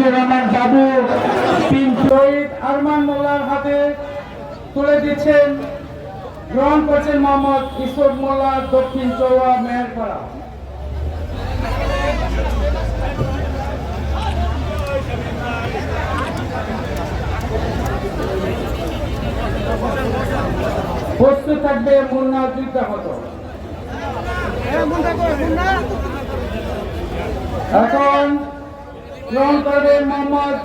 মুস্তাফিজুর রহমান বাবু তিন শহীদ আরমান মোল্লার হাতে তুলে দিচ্ছেন, গ্রহণ করছেন মোহাম্মদ ইসুফ মোল্লা, দক্ষিণ চৌয়া মেহেরপাড়া প্রস্তুত থাকবে মুন্না যুদ্ধাহত এখন গ্রহণ মোহাম্মদ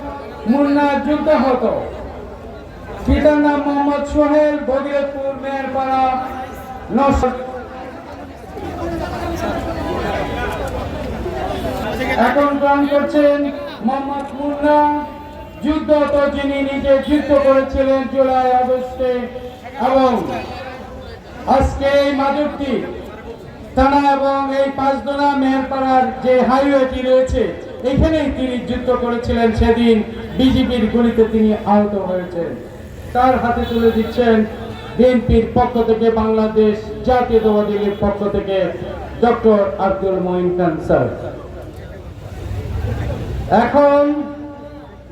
মুন্না যুদ্ধাহত। পিতার নাম মোহাম্মদ সোহেল বদিরপুর মেয়েরপাড়া নশো এখন গ্রহণ করছেন মোহাম্মদ মুন্না যুদ্ধত যিনি নিজে যুদ্ধ করেছিলেন জুলাই আগস্টে। এবং আজকে এই মাদকটি থানা এবং এই পাঁচদোনা মেহেরপাড়ার যে হাইওয়েটি রয়েছে এখানেই তিনি যুদ্ধ করেছিলেন, সেদিন বিজেপির গুলিতে তিনি আহত হয়েছেন। তার হাতে তুলে দিচ্ছেন বিএনপির পক্ষ থেকে, বাংলাদেশ জাতীয়তাবাদী লীগের পক্ষ থেকে, ডক্টর আব্দুল মঈন খান স্যার। এখন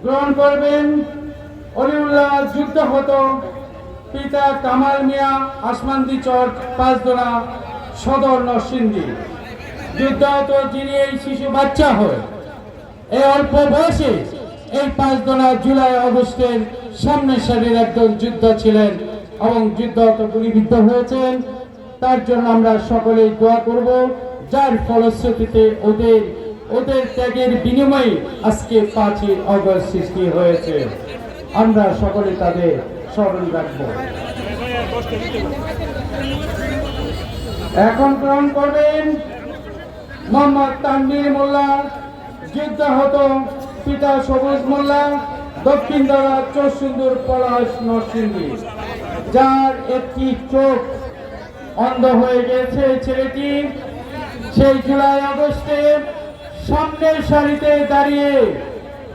গ্রহণ করবেন অলিউল্লাহ যুদ্ধ হতো, পিতা কামাল মিয়া, আসমান্দি চর পাঁচদোনা সদর নরসিংদী। যুদ্ধ হতো যিনি এই শিশু বাচ্চা হয়ে এই অল্প বয়সে এই পাঁচদোনা জুলাই অগস্টের সামনের সারির একজন যুদ্ধ ছিলেন এবং যুদ্ধ গুলিবিদ্ধ হয়েছেন। তার জন্য আমরা সকলেই দোয়া করব, যার ফলশ্রুতিতে ওদের ওদের ত্যাগের বিনিময়ে আজকে পাঁচই অগস্ট সৃষ্টি হয়েছে। আমরা সকলে তাদের স্মরণ রাখব। এখন গ্রহণ করবেন মোহাম্মদ তানভীর মোল্লা। যুদ্ধাহত পিতা সবুজ মোল্লা, দক্ষিণ দ্বারা চৌসুন্দর পলাশ নরসিংদী, যার একটি চোখ অন্ধ হয়ে গেছে ছেলেটি, সেই জুলাই আগস্টে সামনের সারিতে দাঁড়িয়ে,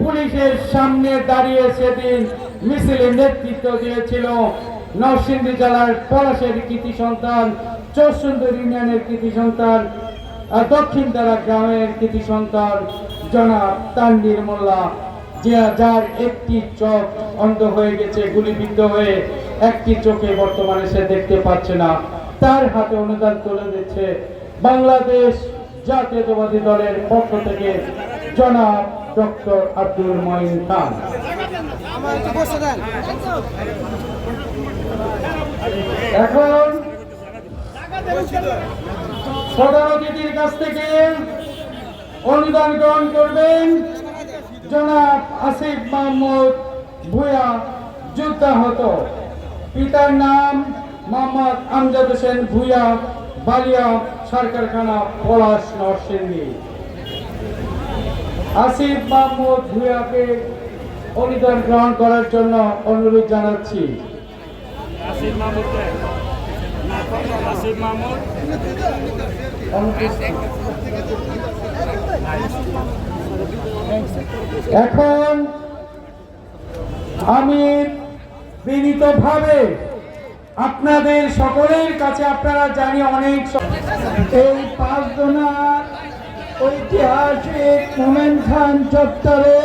পুলিশের সামনে দাঁড়িয়ে সেদিন মিছিলে নেতৃত্ব দিয়েছিল নরসিংদী জেলার পলাশের কৃতি সন্তান চৌসুন্দর ইউনিয়নের কৃতি সন্তান, আর দক্ষিণ দ্বারা গ্রামের কৃতি সন্তান জনাব তানভীর মোল্লা, যে যার একটি চোখ অন্ধ হয়ে গেছে, গুলিবিদ্ধ হয়ে একটি চোখে বর্তমানে সে দেখতে পাচ্ছে না। তার হাতে অনুদান তুলে দিচ্ছে বাংলাদেশ জাতীয়তাবাদী দলের পক্ষ থেকে জনাব ডক্টর আব্দুল মঈন খান। এখন প্রধান অতিথির কাছ থেকে অনুদান গ্রহণ করবেন। জনাব আসিফ মাহমুদ ভুয়া যুদ্ধাহত। পিতার নাম মোহাম্মদ আমজাদ হোসেন ভুয়া বালিয়া সরকারখানা পলাশ নরসিংদী। আসিফ মাহমুদ ভুয়াকে অনুদান গ্রহণ করার জন্য অনুরোধ জানাচ্ছি। আসিফ মাহমুদ এখন আমি বিনীতভাবে আপনাদের সকলের কাছে আপনারা জানি অনেক এই পাঁচজনার ঐতিহাসিক মোমেন খান চত্বরে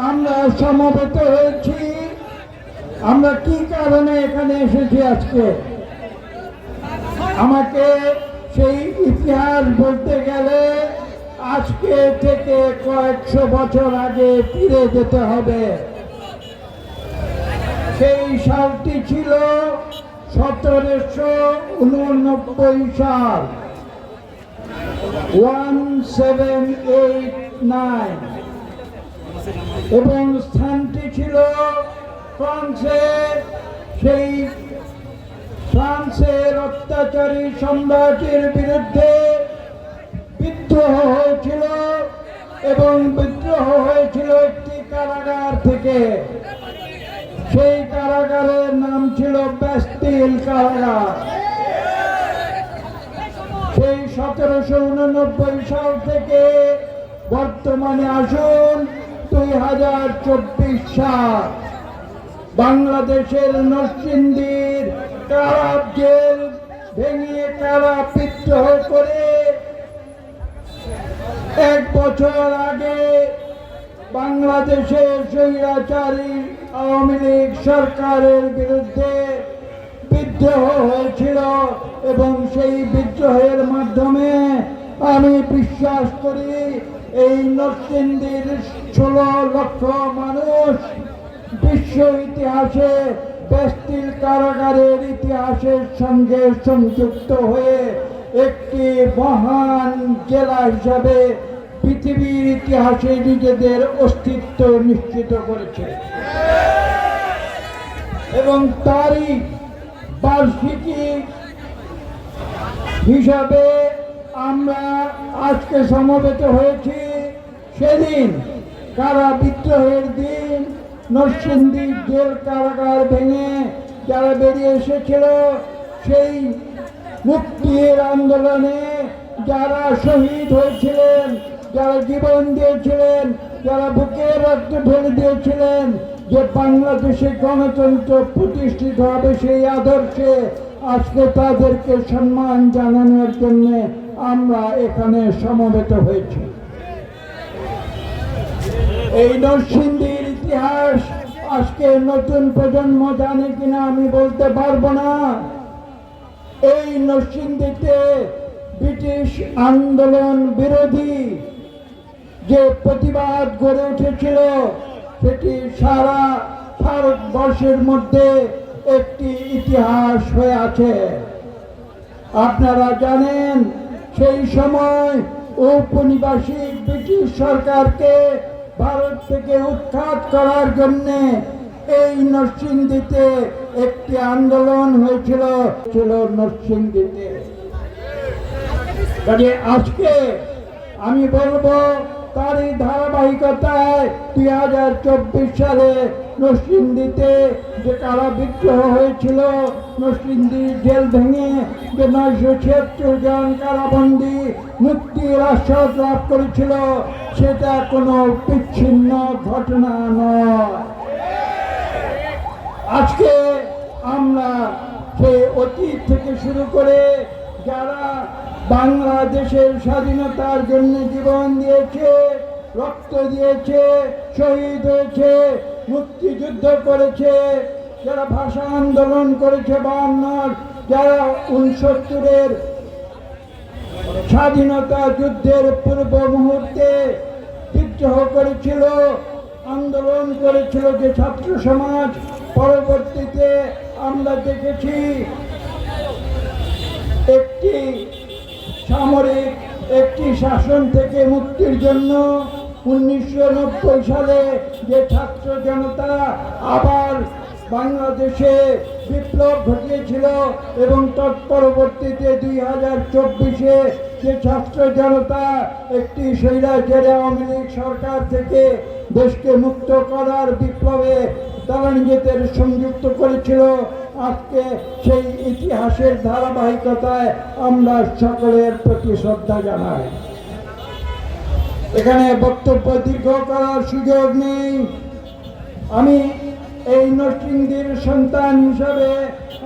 আমরা সমবেত হয়েছি। আমরা কি কারণে এখানে এসেছি আজকে? আমাকে সেই ইতিহাস বলতে গেলে আজকে থেকে কয়েকশো বছর আগে ফিরে যেতে হবে। সেই সালটি ছিল সতেরোশো উননব্বই সাল। One seven eight nine. এবং স্থানটি ছিল ফ্রান্সে। সেই ফ্রান্সের অত্যাচারী সম্রাটের বিরুদ্ধে বিদ্রোহ হয়েছিল এবং বিদ্রোহ হয়েছিল একটি কারাগার থেকে। সেই কারাগারের নাম ছিল ব্যাস্তিল কারাগার। সেই সতেরোশো উননব্বই সাল থেকে বর্তমানে আসুন দুই হাজার চব্বিশ সাল। বাংলাদেশের নরসিংদীর কারা জেল ভেঙে কারা বিদ্রোহ করে বছর আগে বাংলাদেশের স্বৈরাচারী আওয়ামী লীগ সরকারের বিরুদ্ধে বিদ্রোহ হয়েছিল এবং সেই বিদ্রোহের মাধ্যমে আমি বিশ্বাস করি এই নরসিংদীর ষোলো লক্ষ মানুষ বিশ্ব ইতিহাসে বেস্টিল কারাগারের ইতিহাসের সঙ্গে সংযুক্ত হয়ে একটি মহান জেলা হিসাবে পৃথিবীর ইতিহাসে নিজেদের অস্তিত্ব নিশ্চিত করেছে। এবং তারই বার্ষিকী হিসাবে আমরা আজকে সমবেত হয়েছি। সেদিন কারা বিদ্রোহের দিন নরসিংদী জেল কারাগার ভেঙে যারা বেরিয়ে এসেছিল, সেই মুক্তির আন্দোলনে যারা শহীদ হয়েছিলেন, যারা জীবন দিয়েছিলেন, যারা বুকে রক্ত ঢেলে দিয়েছিলেন, যে বাংলাদেশে গণতন্ত্র প্রতিষ্ঠিত হবে সেই আদর্শে আজকে তাদেরকে সম্মান জানানোর জন্য আমরা এখানে সমবেত হয়েছি। এই নরসিংদীর ইতিহাস আজকে নতুন প্রজন্ম জানে কিনা আমি বলতে পারব না। এই নরসিংদীতে ব্রিটিশ আন্দোলন বিরোধী যে প্রতিবাদ গড়ে উঠেছিল, সেটি সারা ভারতবর্ষের মধ্যে একটি ইতিহাস হয়ে আছে। আপনারা জানেন, সেই সময় ঔপনিবাসিক ব্রিটিশ সরকারকে ভারত থেকে উৎখাত করার জন্য এই নরসিংদীতে একটি আন্দোলন হয়েছিল, ছিল নরসিংদীতে। কাজে আজকে আমি বলব, তারই ধারাবাহিকতায় দুই হাজার চব্বিশ সালে নরসিংদীতে যে কারা বিদ্রোহ হয়েছিল, নরসিংদী জেল ভেঙে যে নয়শো ছিয়াত্তর জন কারাবন্দি মুক্তির আশ্বাস লাভ করেছিল, সেটা কোনো বিচ্ছিন্ন ঘটনা নয়। আজকে আমরা সেই অতীত থেকে শুরু করে যারা বাংলাদেশের স্বাধীনতার জন্য জীবন দিয়েছে, রক্ত দিয়েছে, শহীদ হয়েছে, মুক্তিযুদ্ধ করেছে, যারা ভাষা আন্দোলন করেছে বায়ান্নর, যারা উনসত্তরের স্বাধীনতা যুদ্ধের পূর্ব মুহূর্তে বিদ্রোহ করেছিল, আন্দোলন করেছিল যে ছাত্র সমাজ পরবর্তীতে আমরা দেখেছি একটি সামরিক, একটি শাসন থেকে মুক্তির জন্য উনিশশো নব্বই সালে যে ছাত্র জনতা আবার বাংলাদেশে বিপ্লব ঘটিয়েছিল এবং তৎপরবর্তীতে দুই হাজার চব্বিশে যে ছাত্র জনতা একটি স্বৈরাচার আওয়ামী সরকার থেকে দেশকে মুক্ত করার বিপ্লবে তারা নিজেদের সংযুক্ত করেছিল। আজকে সেই ইতিহাসের ধারাবাহিকতায় আমরা সকলের প্রতি শ্রদ্ধা জানাই। এখানে বক্তব্য দীর্ঘ করার সুযোগ নেই। আমি এই নরসিংদীর সন্তান হিসাবে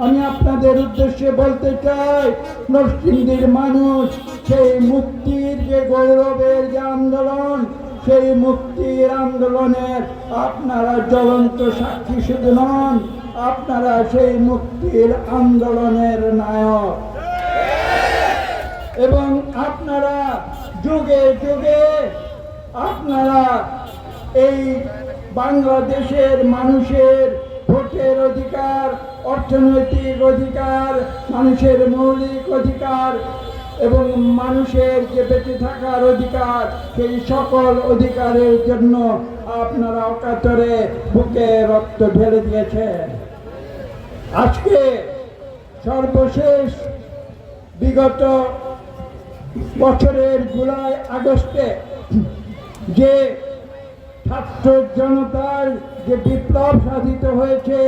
আমি আপনাদের উদ্দেশ্যে বলতে চাই, নরসিংদীর মানুষ সেই মুক্তির যে গৌরবের যে আন্দোলন, সেই মুক্তির আন্দোলনের আপনারা জ্বলন্ত সাক্ষী শুধু নন, আপনারা সেই মুক্তির আন্দোলনের নায়ক। এবং আপনারা যুগে যুগে, আপনারা এই বাংলাদেশের মানুষের ভোটের অধিকার, অর্থনৈতিক অধিকার, মানুষের মৌলিক অধিকার এবং মানুষের যে বেঁচে থাকার অধিকার, সেই সকল অধিকারের জন্য আপনারা অকাতরে বুকে রক্ত ঢেলে দিয়েছেন। আজকে সর্বশেষ বিগত বছরের জুলাই, আগস্টে যে ছাত্র জনতার যে বিপ্লব সাধিত হয়েছে,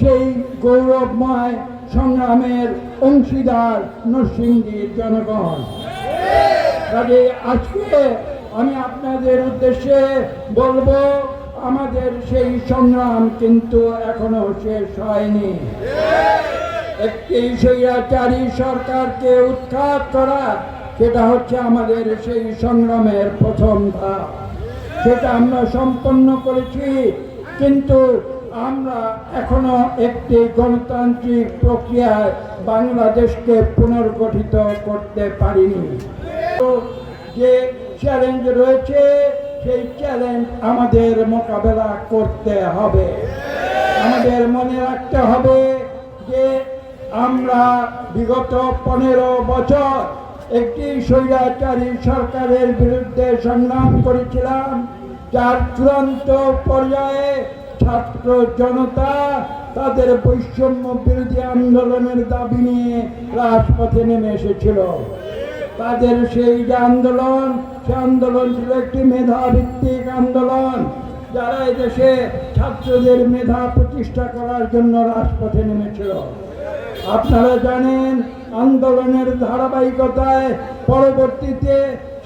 সেই গৌরবময় সংগ্রামের অংশীদার নরসিংদীর জনগণ। কাজে আজকে আমি আপনাদের উদ্দেশ্যে বলব, আমাদের সেই সংগ্রাম কিন্তু এখনও শেষ হয়নি। একটি সরকারকে উৎখাত করা, সেটা হচ্ছে আমাদের সেই সংগ্রামের প্রথম ধাপ। সেটা আমরা সম্পন্ন করেছি, কিন্তু আমরা এখনও একটি গণতান্ত্রিক প্রক্রিয়ায় বাংলাদেশকে পুনর্গঠিত করতে পারিনি। যে চ্যালেঞ্জ রয়েছে, সেই চ্যালেঞ্জ আমাদের মোকাবেলা করতে হবে। আমাদের মনে রাখতে হবে যে আমরা বিগত পনেরো বছর একটি স্বৈরাচারী সরকারের বিরুদ্ধে সংগ্রাম করেছিলাম, যার চূড়ান্ত পর্যায়ে ছাত্র জনতা তাদের বৈষম্য বিরোধী আন্দোলনের দাবি নিয়ে রাজপথে নেমে এসেছিল। তাদের সেই যে আন্দোলন, সে আন্দোলন ছিল একটি মেধাভিত্তিক আন্দোলন। যারা এদেশে ছাত্রদের মেধা প্রতিষ্ঠা করার জন্য রাজপথে নেমেছিল। আপনারা জানেন, আন্দোলনের ধারাবাহিকতায় পরবর্তীতে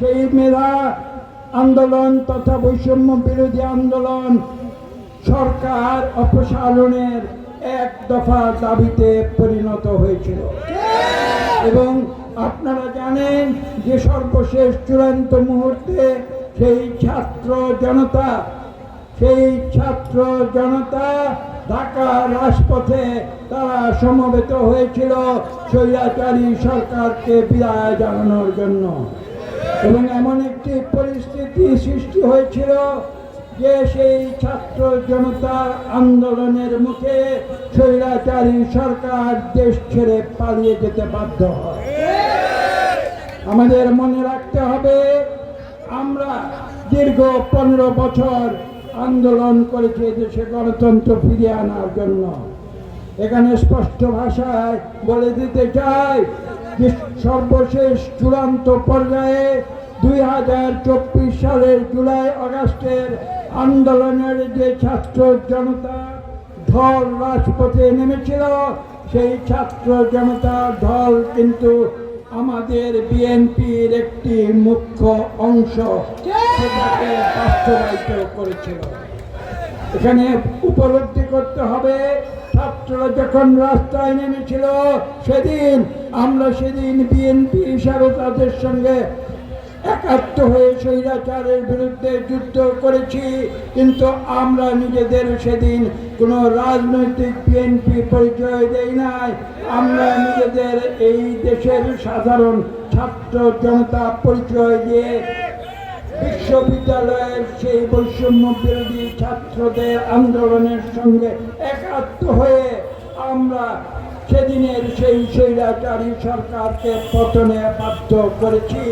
সেই মেধা আন্দোলন তথা বৈষম্য বিরোধী আন্দোলন সরকার অপসারণের এক দফা দাবিতে পরিণত হয়েছিল। এবং আপনারা জানেন যে সর্বশেষ চূড়ান্ত মুহূর্তে সেই ছাত্র জনতা, সেই ছাত্র জনতা ঢাকা রাজপথে তারা সমবেত হয়েছিল স্বৈরাচারী সরকারকে বিদায় জানানোর জন্য। এবং এমন একটি পরিস্থিতি সৃষ্টি হয়েছিল যে সেই ছাত্র জনতার আন্দোলনের মুখে স্বৈরাচারী সরকার দেশ ছেড়ে পালিয়ে যেতে বাধ্য হয়। আমাদের মনে রাখতে হবে, আমরা দীর্ঘ পনেরো বছর আন্দোলন করেছি দেশে গণতন্ত্র ফিরিয়ে আনার জন্য। এখানে স্পষ্ট ভাষায় বলে দিতে চাই যে সর্বশেষ চূড়ান্ত পর্যায়ে দুই হাজার চব্বিশ সালের জুলাই আগস্টের আন্দোলনের যে ছাত্র জনতা ঢল রাজপথে নেমেছিল, সেই ছাত্র জনতা ঢল কিন্তু আমাদের বিএনপির একটি মুখ্য অংশ। বাস্তবায়িত করেছিল। এখানে উপলব্ধি করতে হবে ছাত্ররা যখন রাস্তায় নেমেছিল, সেদিন, আমরা সেদিন বিএনপি হিসাবে তাদের সঙ্গে একাত্ম হয়ে স্বৈরাচারের বিরুদ্ধে যুদ্ধ করেছি, কিন্তু আমরা নিজেদের সেদিন কোনো রাজনৈতিক বিএনপি পরিচয় দেই নাই। আমরা নিজেদের এই দেশের সাধারণ ছাত্র জনতা পরিচয় দিয়ে বিশ্ববিদ্যালয়ের সেই বৈষম্য বিরোধী ছাত্রদের আন্দোলনের সঙ্গে একাত্ম হয়ে আমরা সেদিনের সেই স্বৈরাচারী সরকারকে পতনে বাধ্য করেছি।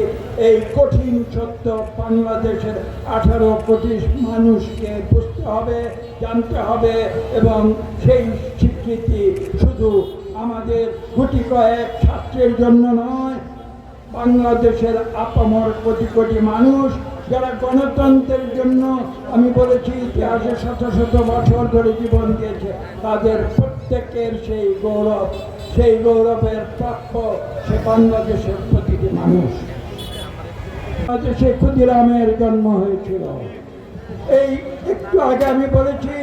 এই কঠিন সত্য বাংলাদেশের আঠারো কোটি মানুষকে বুঝতে হবে, জানতে হবে এবং সেই স্বীকৃতি শুধু আমাদের গুটি কয়েক ছাত্রের জন্য নয়, বাংলাদেশের আপামর কোটি কোটি মানুষ যারা গণতন্ত্রের জন্য, আমি বলেছি, ইতিহাসে শত শত বছর ধরে জীবন দিয়েছে, তাদের প্রত্যেকের সেই গৌরব, সেই গৌরবের প্রাপ্য সে বাংলাদেশের প্রতিটি মানুষ। বাংলাদেশে ক্ষুদিরামের জন্ম হয়েছিল। এই একটু আগে আমি বলেছি,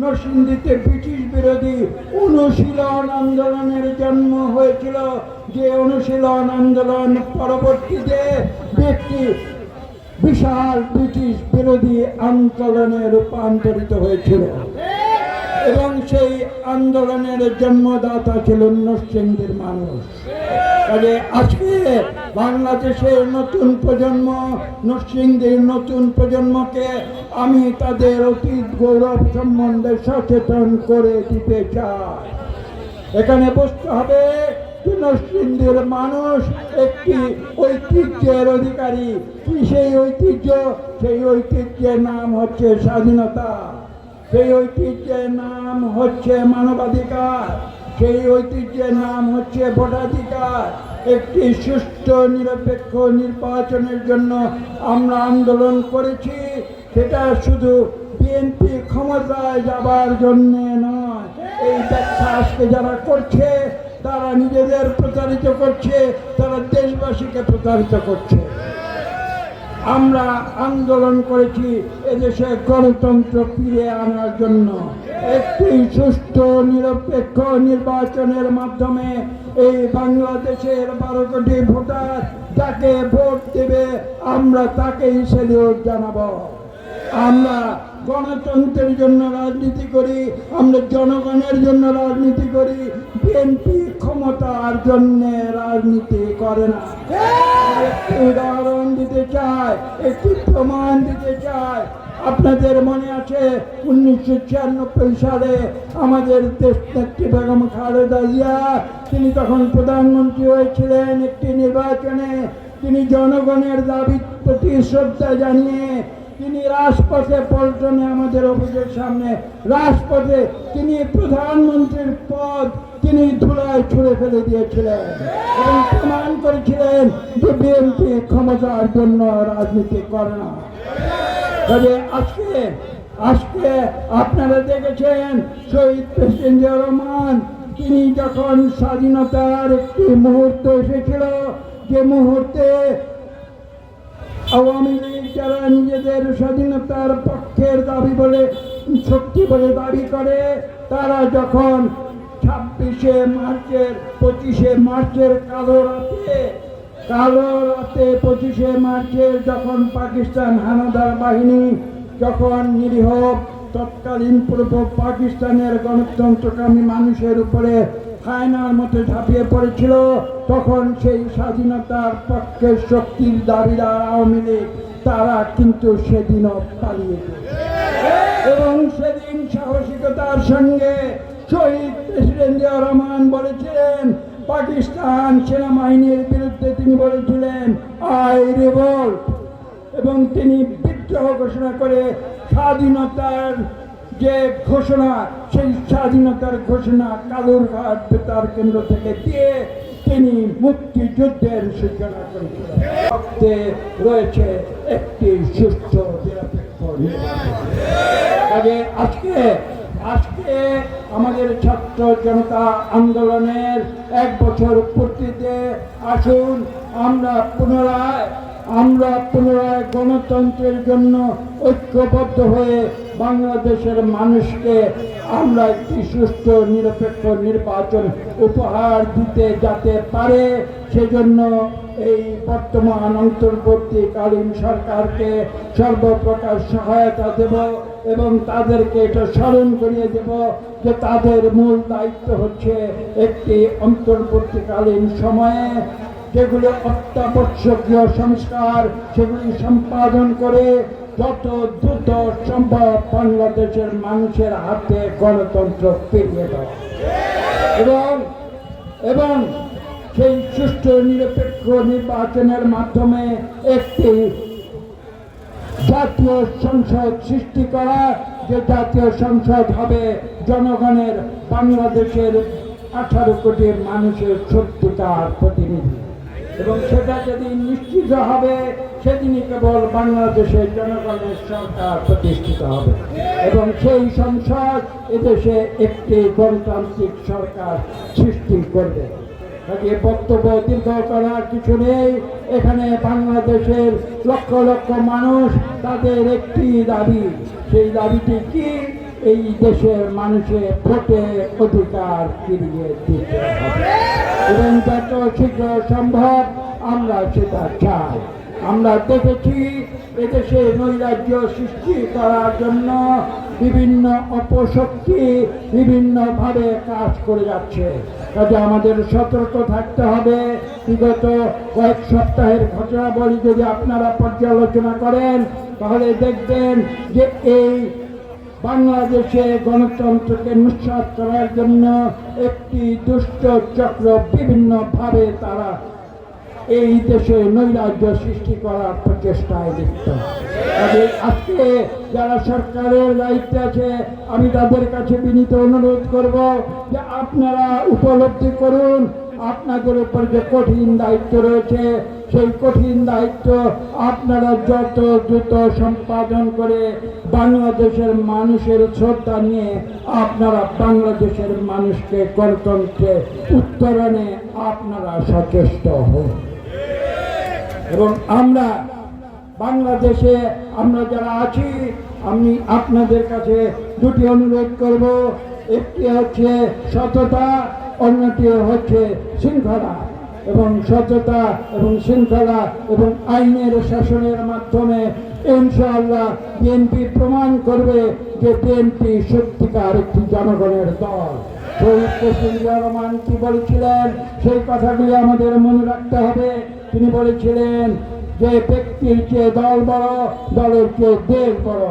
নরসিংদীতে ব্রিটিশ বিরোধী অনুশীলন আন্দোলনের জন্ম হয়েছিল। যে অনুশীলন আন্দোলন পরবর্তীতে ব্যক্তি বিশাল ব্রিটিশ বিরোধী আন্দোলনে রূপান্তরিত হয়েছিল। এবং সেই আন্দোলনের জন্মদাতা ছিল নরসিংদীর মানুষ। কাজে আজকে বাংলাদেশের নতুন প্রজন্ম নরসিংদীর নতুন প্রজন্মকে আমি তাদের অতীত গৌরব সম্বন্ধে সচেতন করে দিতে চাই। এখানে বুঝতে হবে যে নরসিংদীর মানুষ, একটি ঐতিহ্যের অধিকারী। কি সেই ঐতিহ্য? সেই ঐতিহ্যের নাম হচ্ছে স্বাধীনতা। সেই ঐতিহ্যের নাম হচ্ছে মানবাধিকার। সেই ঐতিহ্যের নাম হচ্ছে ভোটাধিকার। একটি সুষ্ঠু, নিরপেক্ষ নির্বাচনের জন্য আমরা আন্দোলন করেছি। সেটা শুধু বিএনপি ক্ষমতায় যাবার জন্য নয়, এই ব্যাখ্যা আজকে যারা করছে, তারা নিজেদের প্রতারিত করছে, তারা দেশবাসীকে প্রতারিত করছে। আমরা আন্দোলন করেছি এদেশে গণতন্ত্র ফিরে আনার জন্য। একটি সুষ্ঠু, নিরপেক্ষ নির্বাচনের মাধ্যমে এই বাংলাদেশের বারো কোটি ভোটার যাকে ভোট দেবে, আমরা তাকেই সেলিউট জানাব। আমরা গণতন্ত্রের জন্য রাজনীতি করি, আমরা জনগণের জন্য রাজনীতি করি, বিএনপি ক্ষমতার জন্য রাজনীতি করে না। একটি উদাহরণ দিতে চাই, একটি প্রমাণ দিতে চাই। আপনাদের মনে আছে উনিশশো ছিয়ানব্বই সালে আমাদের দেশ নেত্রী বেগম খালেদা জিয়া, তিনি তখন প্রধানমন্ত্রী হয়েছিলেন একটি নির্বাচনে। তিনি জনগণের দাবির প্রতি শ্রদ্ধা জানিয়ে তিনি রাজপথে পল্টনে আমাদের অফিসের সামনে। রাজপথে তিনি প্রধানমন্ত্রীর পদ তিনি ধুলায় ছুঁড়ে ফেলে দিয়েছিলেন এবং প্রমাণ করেছিলেন যে বিএনপি ক্ষমতার জন্য রাজনীতি করে না। তবে আজকে আজকে আপনারা দেখেছেন শহীদ প্রেসিডেন্ট রহমান, তিনি যখন স্বাধীনতার একটি মুহূর্ত এসেছিল, যে মুহূর্তে আওয়ামী লীগ যারা নিজেদের স্বাধীনতার পক্ষের দাবি বলে, শক্তি বলে দাবি করে, তারা যখন ছাব্বিশে মার্চের, পঁচিশে মার্চের কালো রাতে কালো রাতে পঁচিশে মার্চে যখন পাকিস্তান হানাদার বাহিনী যখন নিরীহ, তৎকালীন পূর্ব পাকিস্তানের গণতন্ত্রকামী মানুষের উপরে ফায়নার মতো ঝাঁপিয়ে পড়েছিল, তখন সেই স্বাধীনতার পক্ষের শক্তির দাবিদার আওয়ামী লীগ, তারা কিন্তু সেদিনও পালিয়ে এবং সেদিন সাহসিকতার সঙ্গে শহীদ প্রেসিডেন্ট জিয়া রহমান বলেছিলেন, পাকিস্তান সেনাবাহিনীর বিরুদ্ধে তিনি বলেছিলেন, আই রিভোল্ট। এবং তিনি বিদ্রোহ ঘোষণা করে স্বাধীনতার যে ঘোষণা, সেই স্বাধীনতার ঘোষণা কালুরঘাট বেতার কেন্দ্র থেকে দিয়ে তিনি মুক্তিযুদ্ধের সূচনা করেছিলেন। রয়েছে একটি সুস্থ কাজে আজকে আজকে আমাদের ছাত্র জনতা আন্দোলনের এক বছর পূর্তিতে আসুন, আমরা পুনরায় আমরা পুনরায় গণতন্ত্রের জন্য ঐক্যবদ্ধ হয়ে বাংলাদেশের মানুষকে আমরা একটি সুষ্ঠু, নিরপেক্ষ নির্বাচন উপহার দিতে যাতে পারে, সেজন্য এই বর্তমান অন্তর্বর্তীকালীন সরকারকে সর্বপ্রকার সহায়তা দেব এবং তাদেরকে এটা স্মরণ করিয়ে দেব যে তাদের মূল দায়িত্ব হচ্ছে একটি অন্তর্বর্তীকালীন সময়ে যেগুলো অত্যাবশ্যকীয় সংস্কার, সেগুলি সম্পাদন করে যত দ্রুত সম্ভব বাংলাদেশের মানুষের হাতে গণতন্ত্র ফিরিয়ে দেওয়া এবং এবং সেই সুষ্ঠু, নিরপেক্ষ নির্বাচনের মাধ্যমে একটি জাতীয় সংসদ সৃষ্টি করা, যে জাতীয় সংসদ হবে জনগণের বাংলাদেশের আঠারো কোটি মানুষের সত্যিকার প্রতিনিধি। এবং সেটা যদি নিশ্চিত হবে সেদিনই কেবল বাংলাদেশের জনগণের সরকার প্রতিষ্ঠিত হবে। এবং সেই সংসদ এদেশে একটি গণতান্ত্রিক সরকার সৃষ্টি করবে। কাজে বক্তব্য দীর্ঘ করার কিছু নেই। এখানে বাংলাদেশের লক্ষ লক্ষ মানুষ তাদের একটি দাবি। সেই দাবিটি কি? এই দেশের মানুষের ভোটে অধিকার ফিরিয়ে দিতে হবে। এবং যত শীঘ্র সম্ভব আমরা সেটা চাই। আমরা দেখেছি এদেশে নৈরাজ্য সৃষ্টি করার জন্য বিভিন্ন অপশক্তি বিভিন্নভাবে কাজ করে যাচ্ছে। কাজে আমাদের সতর্ক থাকতে হবে। বিগত কয়েক সপ্তাহের ঘটনাবলী যদি আপনারা পর্যালোচনা করেন, তাহলে দেখবেন যে এই বাংলাদেশে গণতন্ত্রকে নিঃশ্বাস করার জন্য একটি দুষ্ট চক্র বিভিন্নভাবে তারা এই দেশে নৈরাজ্য সৃষ্টি করার প্রচেষ্টায় লিপ্ত। আজকে যারা সরকারের দায়িত্বে আছে, আমি তাদের কাছে বিনীত অনুরোধ করব যে আপনারা উপলব্ধি করুন, আপনাদের উপর যে কঠিন দায়িত্ব রয়েছে, সেই কঠিন দায়িত্ব আপনারা যত দ্রুত সম্পাদন করে বাংলাদেশের মানুষের শ্রদ্ধা নিয়ে আপনারা বাংলাদেশের মানুষকে গণতন্ত্রে উত্তরণে আপনারা সচেষ্ট হন। এবং আমরা বাংলাদেশে, আমরা যারা আছি, আমি আপনাদের কাছে দুটি অনুরোধ করব। একটি হচ্ছে সততা, অন্যটি হচ্ছে শৃঙ্খলা। এবং সততা এবং শৃঙ্খলা এবং আইনের শাসনের মাধ্যমে ইনশাআল্লাহ বিএনপি প্রমাণ করবে যে বিএনপি সত্যিকার একটি জনগণের দল। শহীদ রহমান কি বলেছিলেন? সেই কথাগুলি আমাদের মনে রাখতে হবে। তিনি বলেছিলেন যে ব্যক্তির চেয়ে দল বড় দলের চেয়ে দেশ বড়।